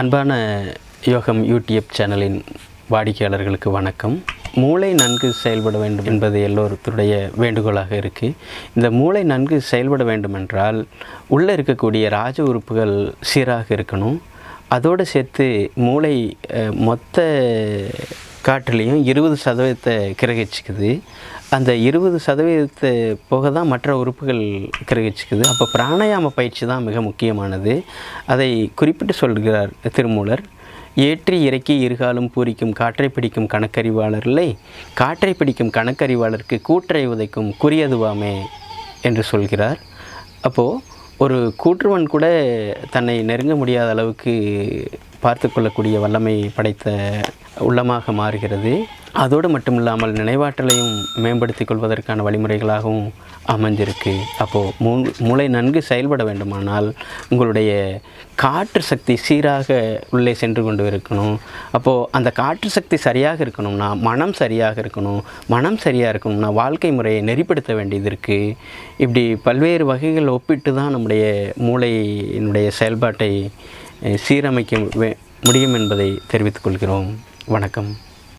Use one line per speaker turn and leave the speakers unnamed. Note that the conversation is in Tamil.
அன்பான யோகம் யூடியூப் சேனலின் வாடிக்கையாளர்களுக்கு வணக்கம். மூளை நன்கு செயல்பட வேண்டும் என்பது எல்லோருத்துடைய வேண்டுகோளாக இருக்குது இந்த மூளை நன்கு செயல்பட வேண்டுமென்றால் உள்ளே இருக்கக்கூடிய ராஜ உறுப்புகள் சீராக இருக்கணும். அதோடு சேர்த்து மூளை மொத்த காற்றுலேயும் இருபது சதவீதத்தை கிரகிச்சிக்குது. அந்த இருபது சதவீதத்தை போக தான் மற்ற உறுப்புகள் கிரகிச்சுக்குது. அப்போ பிராணாயாம பயிற்சி தான் மிக முக்கியமானது. அதை குறிப்பிட்டு சொல்கிறார் திருமூலர் ஏற்றி இறக்கி இருகாலும் பூரிக்கும் காற்றை பிடிக்கும் கணக்கறிவாளர் இல்லை காற்றை பிடிக்கும் கணக்கறிவாளருக்கு கூற்றை உதைக்கும் குறியதுவாமே என்று சொல்கிறார். அப்போது ஒரு கூற்றுவன் கூட தன்னை நெருங்க முடியாத அளவுக்கு பார்த்து கொள்ளக்கூடிய வல்லமை படைத்த உள்ளமாக மாறுகிறது. அதோடு மட்டும் இல்லாமல் நினைவாற்றலையும் மேம்படுத்திக் கொள்வதற்கான வழிமுறைகளாகவும் அமைஞ்சிருக்கு அப்போது மூ மூளை நன்கு செயல்பட வேண்டுமானால் உங்களுடைய காற்று சக்தி சீராக உள்ளே சென்று கொண்டு இருக்கணும். அப்போது அந்த காற்று சக்தி சரியாக இருக்கணும்னா மனம் சரியாக இருக்கணும். மனம் சரியாக இருக்கணும்னா வாழ்க்கை முறையை நெறிப்படுத்த வேண்டியது இருக்குது இப்படி பல்வேறு வகைகள் ஒப்பிட்டு தான் நம்முடைய மூளையினுடைய செயல்பாட்டை சீரமைக்க முடியும் என்பதை தெரிவித்துக் கொள்கிறோம். வணக்கம்.